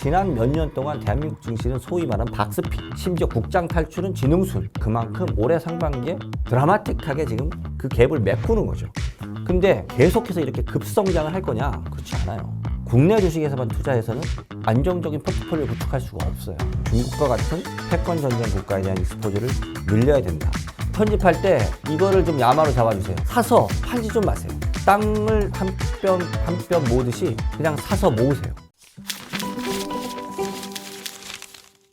지난 몇 년 동안 대한민국 증시는 소위 말하는 박스피, 심지어 국장 탈출은 진흥순. 그만큼 올해 상반기에 드라마틱하게 지금 그 갭을 메꾸는 거죠. 근데 계속해서 이렇게 급성장을 할 거냐? 그렇지 않아요. 국내 주식에서만 투자해서는 안정적인 포트폴리오 구축할 수가 없어요. 중국과 같은 패권 전쟁 국가에 대한 익스포즈를 늘려야 된다. 편집할 때 이거를 좀 야마로 잡아주세요. 사서 팔지 좀 마세요. 땅을 한 뼘 한 뼘 모으듯이 그냥 사서 모으세요.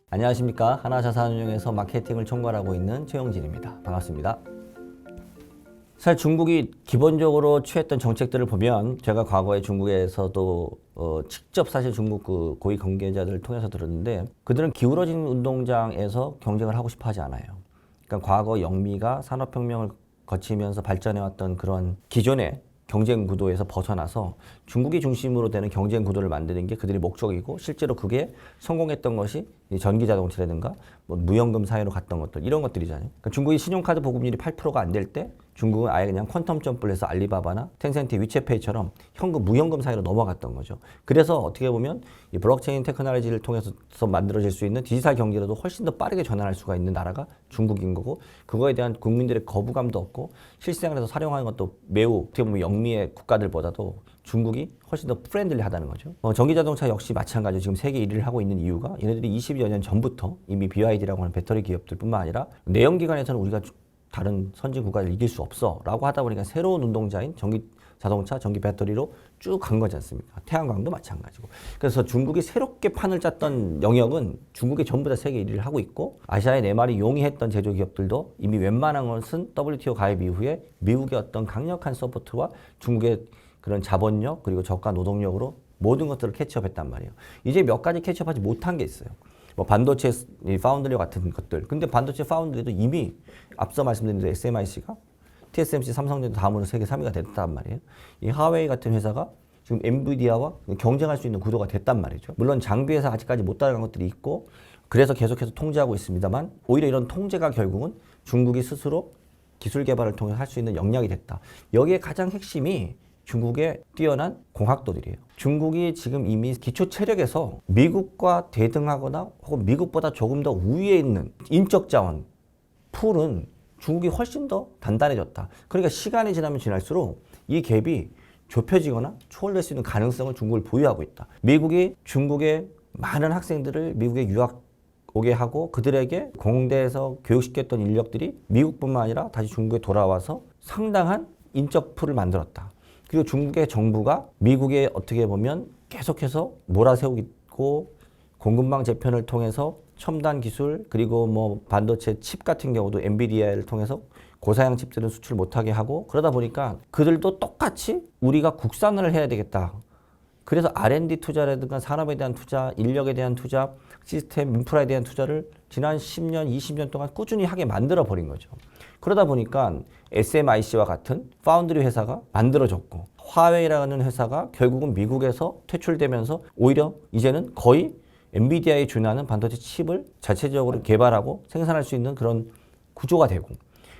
안녕하십니까. 하나자산운용에서 마케팅을 총괄하고 있는 최영진입니다. 반갑습니다. 사실 중국이 기본적으로 취했던 정책들을 보면 제가 과거에 중국에서도 어, 직접 사실 중국 그 고위 관계자들을 통해서 들었는데 그들은 기울어진 운동장에서 경쟁을 하고 싶어 하지 않아요. 그러니까 과거 영미가 산업혁명을 거치면서 발전해왔던 그런 기존의 경쟁 구도에서 벗어나서 중국이 중심으로 되는 경쟁 구도를 만드는 게 그들의 목적이고 실제로 그게 성공했던 것이 이 전기 자동차라든가 뭐 무연금 사회로 갔던 것들 이런 것들이잖아요. 그러니까 중국이 신용카드 보급률이 8%가 안 될 때 중국은 아예 그냥 퀀텀 점프를 해서 알리바바나 텐센트, 위챗페이처럼 현금 무연금 사회로 넘어갔던 거죠. 그래서 어떻게 보면 이 블록체인 테크놀로지를 통해서 만들어질 수 있는 디지털 경제로도 훨씬 더 빠르게 전환할 수가 있는 나라가 중국인 거고 그거에 대한 국민들의 거부감도 없고 실생활에서 사용하는 것도 매우 어떻게 보면 영미의 국가들보다도 중국이 훨씬 더 프렌들리하다는 거죠. 어, 전기자동차 역시 마찬가지로 지금 세계 1위를 하고 있는 이유가 얘네들이 20여 년 전부터 이미 BYD라고 하는 배터리 기업들뿐만 아니라 내연기관에서는 우리가 다른 선진 국가를 이길 수 없어라고 하다 보니까 새로운 운동자인 전기 자동차, 전기 배터리로 쭉 간 거지 않습니까? 태양광도 마찬가지고. 그래서 중국이 새롭게 판을 짰던 영역은 중국이 전부 다 세계 1위를 하고 있고 아시아의 네 마리 용이 했던 제조 기업들도 이미 웬만한 것은 WTO 가입 이후에 미국의 어떤 강력한 서포트와 중국의 그런 자본력 그리고 저가 노동력으로 모든 것들을 캐치업했단 말이에요. 이제 몇 가지 캐치업하지 못한 게 있어요. 뭐 반도체 이 파운드리 같은 것들. 근데 반도체 파운드리도 이미 앞서 말씀드린 대로 SMIC가 TSMC, 삼성전자 다음으로 세계 3위가 됐단 말이에요. 이 하웨이 같은 회사가 지금 엔비디아와 경쟁할 수 있는 구도가 됐단 말이죠. 물론 장비에서 아직까지 못 따라간 것들이 있고 그래서 계속해서 통제하고 있습니다만 오히려 이런 통제가 결국은 중국이 스스로 기술 개발을 통해 할수 있는 역량이 됐다. 여기에 가장 핵심이 중국의 뛰어난 공학도들이에요. 중국이 지금 이미 기초 체력에서 미국과 대등하거나 혹은 미국보다 조금 더 우위에 있는 인적 자원 풀은 중국이 훨씬 더 단단해졌다. 그러니까 시간이 지나면 지날수록 이 갭이 좁혀지거나 초월될 수 있는 가능성을 중국을 보유하고 있다. 미국이 중국의 많은 학생들을 미국에 유학 오게 하고 그들에게 공대에서 교육시켰던 인력들이 미국뿐만 아니라 다시 중국에 돌아와서 상당한 인적 풀을 만들었다. 그리고 중국의 정부가 미국에 어떻게 보면 계속해서 몰아세우고 공급망 재편을 통해서 첨단 기술 그리고 뭐 반도체 칩 같은 경우도 엔비디아를 통해서 고사양 칩들은 수출 못하게 하고 그러다 보니까 그들도 똑같이 우리가 국산을 해야 되겠다. 그래서 R&D 투자라든가 산업에 대한 투자, 인력에 대한 투자, 시스템, 인프라에 대한 투자를 지난 10년, 20년 동안 꾸준히 하게 만들어 버린 거죠. 그러다 보니까 SMIC와 같은 파운드리 회사가 만들어졌고 화웨이라는 회사가 결국은 미국에서 퇴출되면서 오히려 이제는 거의 엔비디아에 준하는 반도체 칩을 자체적으로 개발하고 생산할 수 있는 그런 구조가 되고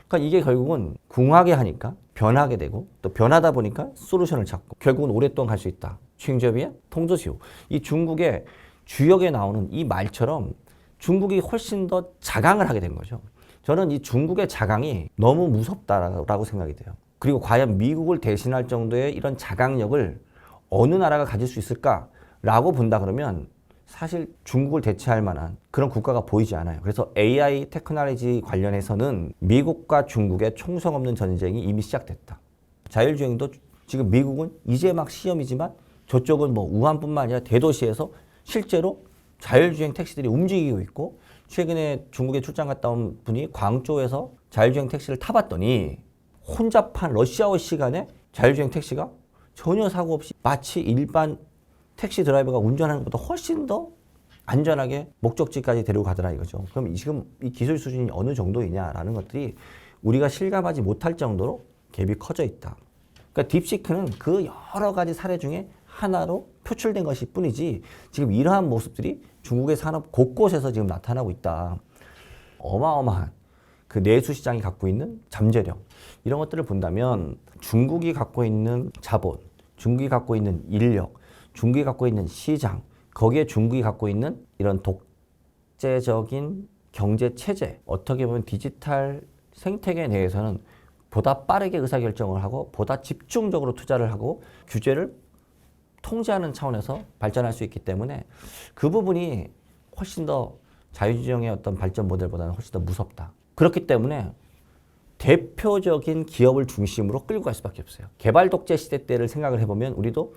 그러니까 이게 결국은 궁하게 하니까 변하게 되고 또 변하다 보니까 솔루션을 찾고 결국은 오랫동안 갈 수 있다. 취ing접이야 통저시오. 이 중국의 주역에 나오는 이 말처럼 중국이 훨씬 더 자강을 하게 된 거죠. 저는 이 중국의 자강이 너무 무섭다라고 생각이 돼요. 그리고 과연 미국을 대신할 정도의 이런 자강력을 어느 나라가 가질 수 있을까라고 본다 그러면 사실 중국을 대체할 만한 그런 국가가 보이지 않아요. 그래서 AI 테크놀로지 관련해서는 미국과 중국의 총성 없는 전쟁이 이미 시작됐다. 자율주행도 지금 미국은 이제 막 시험이지만 저쪽은 뭐 우한뿐만 아니라 대도시에서 실제로 자율주행 택시들이 움직이고 있고 최근에 중국에 출장 갔다 온 분이 광저우에서 자율주행 택시를 타봤더니 혼잡한 러시아워 시간에 자율주행 택시가 전혀 사고 없이 마치 일반 택시 드라이버가 운전하는 것보다 훨씬 더 안전하게 목적지까지 데리고 가더라 이거죠. 그럼 지금 이 기술 수준이 어느 정도이냐라는 것들이 우리가 실감하지 못할 정도로 갭이 커져 있다. 그러니까 딥시크는 그 여러 가지 사례 중에 하나로 표출된 것이 뿐이지 지금 이러한 모습들이 중국의 산업 곳곳에서 지금 나타나고 있다. 어마어마한 그 내수 시장이 갖고 있는 잠재력 이런 것들을 본다면 중국이 갖고 있는 자본, 중국이 갖고 있는 인력, 중국이 갖고 있는 시장 거기에 중국이 갖고 있는 이런 독재적인 경제 체제, 어떻게 보면 디지털 생태계에 대해서는 보다 빠르게 의사결정을 하고 보다 집중적으로 투자를 하고 규제를 통제하는 차원에서 발전할 수 있기 때문에 그 부분이 훨씬 더 자유주의형의 어떤 발전 모델보다는 훨씬 더 무섭다. 그렇기 때문에 대표적인 기업을 중심으로 끌고 갈 수밖에 없어요. 개발 독재 시대 때를 생각을 해보면 우리도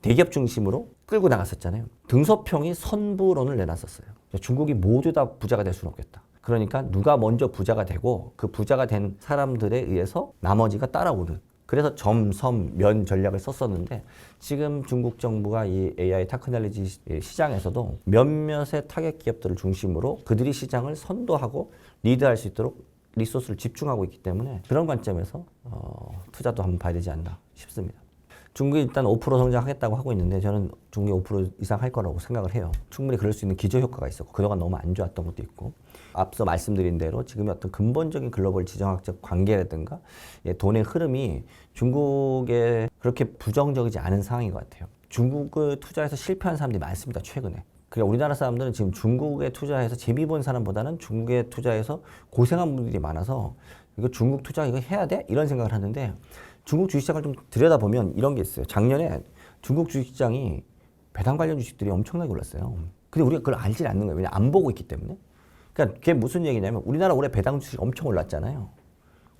대기업 중심으로 끌고 나갔었잖아요. 등소평이 선부론을 내놨었어요. 중국이 모두 다 부자가 될 수는 없겠다. 그러니까 누가 먼저 부자가 되고 그 부자가 된 사람들에 의해서 나머지가 따라오는 그래서 점, 섬, 면 전략을 썼었는데 지금 중국 정부가 이 AI 테크놀로지 시장에서도 몇몇의 타겟 기업들을 중심으로 그들이 시장을 선도하고 리드할 수 있도록 리소스를 집중하고 있기 때문에 그런 관점에서 어, 투자도 한번 봐야 되지 않나 싶습니다. 중국이 일단 5% 성장하겠다고 하고 있는데 저는 중국이 5% 이상 할 거라고 생각을 해요. 충분히 그럴 수 있는 기저 효과가 있었고 그동안 너무 안 좋았던 것도 있고 앞서 말씀드린 대로 지금의 어떤 근본적인 글로벌 지정학적 관계라든가 예, 돈의 흐름이 중국에 그렇게 부정적이지 않은 상황인 것 같아요. 중국을 투자해서 실패한 사람들이 많습니다. 최근에. 그러니까 우리나라 사람들은 지금 중국에 투자해서 재미 본 사람보다는 중국에 투자해서 고생한 분들이 많아서 이거 중국 투자 이거 해야 돼? 이런 생각을 하는데 중국 주식시장을 좀 들여다보면 이런 게 있어요. 작년에 중국 주식시장이 배당 관련 주식들이 엄청나게 올랐어요. 근데 우리가 그걸 알지 않는 거예요. 왜냐 안 보고 있기 때문에. 그러니까 그게 무슨 얘기냐면 우리나라 올해 배당 주식 엄청 올랐잖아요.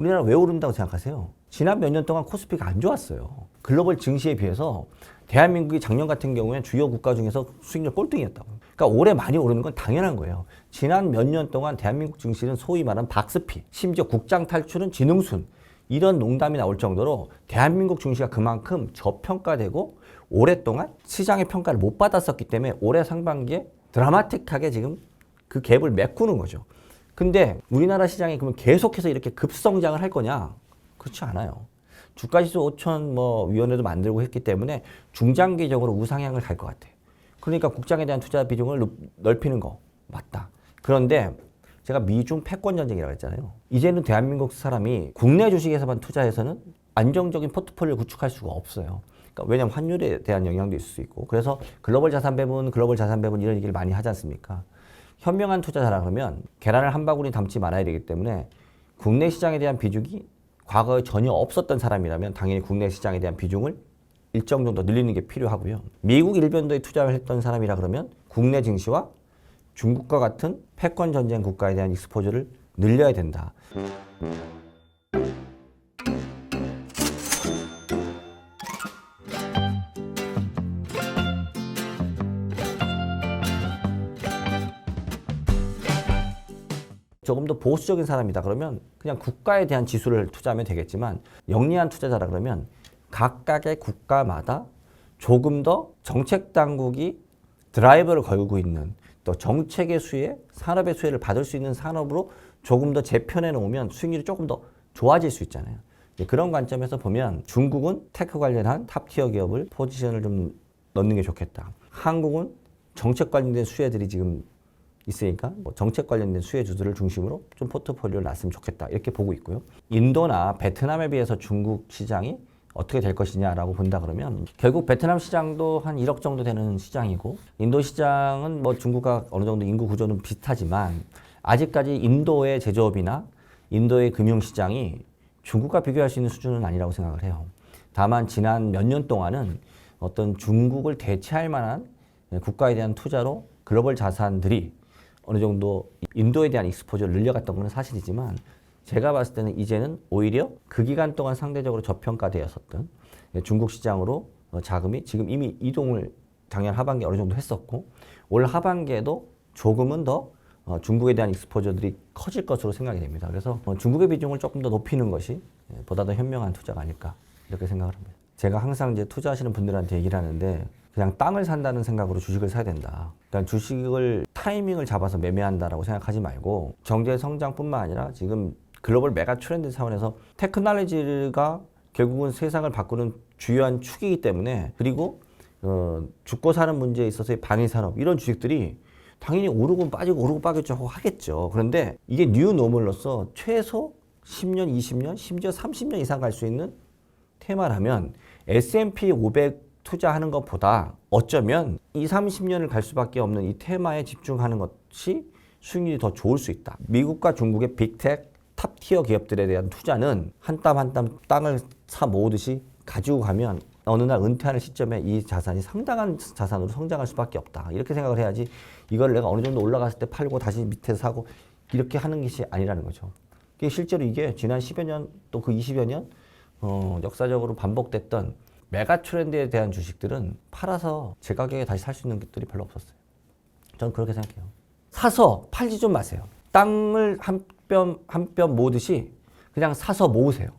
우리나라 왜 오른다고 생각하세요? 지난 몇 년 동안 코스피가 안 좋았어요. 글로벌 증시에 비해서 대한민국이 작년 같은 경우에 주요 국가 중에서 수익률 꼴등이었다고. 그러니까 올해 많이 오르는 건 당연한 거예요. 지난 몇 년 동안 대한민국 증시는 소위 말하는 박스피, 심지어 국장 탈출은 지능순 이런 농담이 나올 정도로 대한민국 증시가 그만큼 저평가되고 오랫동안 시장의 평가를 못 받았었기 때문에 올해 상반기에 드라마틱하게 지금 그 갭을 메꾸는 거죠. 근데 우리나라 시장이 그러면 계속해서 이렇게 급성장을 할 거냐? 그렇지 않아요. 주가지수 5천 뭐 위원회도 만들고 했기 때문에 중장기적으로 우상향을 갈 것 같아. 그러니까 국장에 대한 투자 비중을 넓히는 거 맞다. 그런데 제가 미중 패권 전쟁이라고 했잖아요. 이제는 대한민국 사람이 국내 주식에서만 투자해서는 안정적인 포트폴리오 구축할 수가 없어요. 그러니까 왜냐하면 환율에 대한 영향도 있을 수 있고 그래서 글로벌 자산 배분, 글로벌 자산 배분 이런 얘기를 많이 하지 않습니까? 현명한 투자자라 그러면 계란을 한 바구니 담지 말아야 되기 때문에 국내 시장에 대한 비중이 과거에 전혀 없었던 사람이라면 당연히 국내 시장에 대한 비중을 일정 정도 늘리는 게 필요하고요. 미국 일변도에 투자를 했던 사람이라 그러면 국내 증시와 중국과 같은 패권 전쟁 국가에 대한 익스포저를 늘려야 된다. 조금 더 보수적인 사람이다 그러면 그냥 국가에 대한 지수를 투자하면 되겠지만 영리한 투자자라 그러면 각각의 국가마다 조금 더 정책 당국이 드라이버를 걸고 있는 또 정책의 수혜, 산업의 수혜를 받을 수 있는 산업으로 조금 더 재편해 놓으면 수익률이 조금 더 좋아질 수 있잖아요. 그런 관점에서 보면 중국은 테크 관련한 탑티어 기업을 포지션을 좀 넣는 게 좋겠다. 한국은 정책 관련된 수혜들이 지금 있으니까 뭐 정책 관련된 수혜주들을 중심으로 좀 포트폴리오를 놨으면 좋겠다 이렇게 보고 있고요. 인도나 베트남에 비해서 중국 시장이 어떻게 될 것이냐라고 본다 그러면 결국 베트남 시장도 한 1억 정도 되는 시장이고 인도 시장은 뭐 중국과 어느 정도 인구 구조는 비슷하지만 아직까지 인도의 제조업이나 인도의 금융 시장이 중국과 비교할 수 있는 수준은 아니라고 생각을 해요. 다만 지난 몇 년 동안은 어떤 중국을 대체할 만한 국가에 대한 투자로 글로벌 자산들이 어느 정도 인도에 대한 익스포저를 늘려갔던 건 사실이지만 제가 봤을 때는 이제는 오히려 그 기간 동안 상대적으로 저평가되었었던 중국 시장으로 어, 자금이 지금 이미 이동을 작년 하반기 어느 정도 했었고 올 하반기에도 조금은 더 어, 중국에 대한 익스포저들이 커질 것으로 생각이 됩니다. 그래서 어, 중국의 비중을 조금 더 높이는 것이 예, 보다 더 현명한 투자가 아닐까 이렇게 생각을 합니다. 제가 항상 이제 투자하시는 분들한테 얘기를 하는데 그냥 땅을 산다는 생각으로 주식을 사야 된다. 그러니까 주식을 타이밍을 잡아서 매매한다라고 생각하지 말고 경제 성장뿐만 아니라 지금 글로벌 메가 트렌드 차원에서 테크놀로지가 결국은 세상을 바꾸는 주요한 축이기 때문에 그리고 어, 죽고 사는 문제에 있어서의 방위 산업 이런 주식들이 당연히 오르고 빠지고 오르고 빠지고 하겠죠. 그런데 이게 뉴 노멀로서 최소 10년, 20년, 심지어 30년 이상 갈 수 있는 테마라면 S&P 500 투자하는 것보다 어쩌면 2, 30년을 갈 수밖에 없는 이 테마에 집중하는 것이 수익률이 더 좋을 수 있다. 미국과 중국의 빅텍 탑티어 기업들에 대한 투자는 한 땀 한 땀 땅을 사 모으듯이 가지고 가면 어느 날 은퇴하는 시점에 이 자산이 상당한 자산으로 성장할 수밖에 없다. 이렇게 생각을 해야지 이걸 내가 어느 정도 올라갔을 때 팔고 다시 밑에 사고 이렇게 하는 것이 아니라는 거죠. 실제로 이게 지난 10여 년 또 그 20여 년 어, 역사적으로 반복됐던 메가 트렌드에 대한 주식들은 팔아서 제 가격에 다시 살 수 있는 것들이 별로 없었어요. 저는 그렇게 생각해요. 사서 팔지 좀 마세요. 땅을 한 뼘 한 뼘 모으듯이 그냥 사서 모으세요.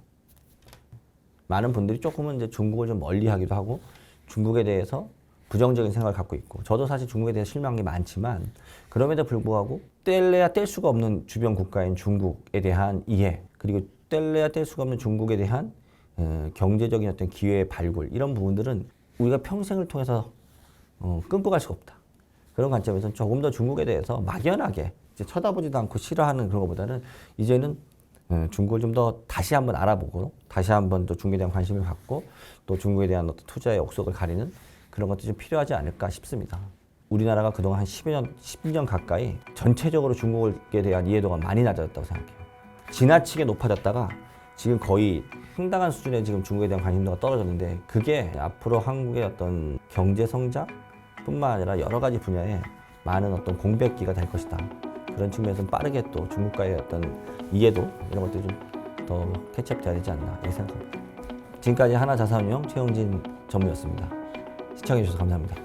많은 분들이 조금은 이제 중국을 좀 멀리 하기도 하고 중국에 대해서 부정적인 생각을 갖고 있고 저도 사실 중국에 대해서 실망한 게 많지만 그럼에도 불구하고 뗄래야 뗄 수가 없는 주변 국가인 중국에 대한 이해 그리고 뗄래야 뗄 수가 없는 중국에 대한 어, 경제적인 어떤 기회의 발굴 이런 부분들은 우리가 평생을 통해서 어, 끊고 갈 수가 없다. 그런 관점에서는 조금 더 중국에 대해서 막연하게 쳐다보지도 않고 싫어하는 그런 것보다는 이제는 어, 중국을 좀 더 다시 한번 알아보고 다시 한번 또 중국에 대한 관심을 갖고 또 중국에 대한 어떤 투자의 옥석을 가리는 그런 것도 좀 필요하지 않을까 싶습니다. 우리나라가 그동안 한 10여 년, 10년 가까이 전체적으로 중국에 대한 이해도가 많이 낮아졌다고 생각해요. 지나치게 높아졌다가 지금 거의 상당한 수준의 지금 중국에 대한 관심도가 떨어졌는데 그게 앞으로 한국의 어떤 경제 성장 뿐만 아니라 여러 가지 분야에 많은 어떤 공백기가 될 것이다. 그런 측면에서 빠르게 또 중국과의 어떤 이해도 이런 것들이 좀 더 캐치업돼야 되지 않나 이렇게 생각합니다. 지금까지 하나자산운용 최영진 전무였습니다. 시청해주셔서 감사합니다.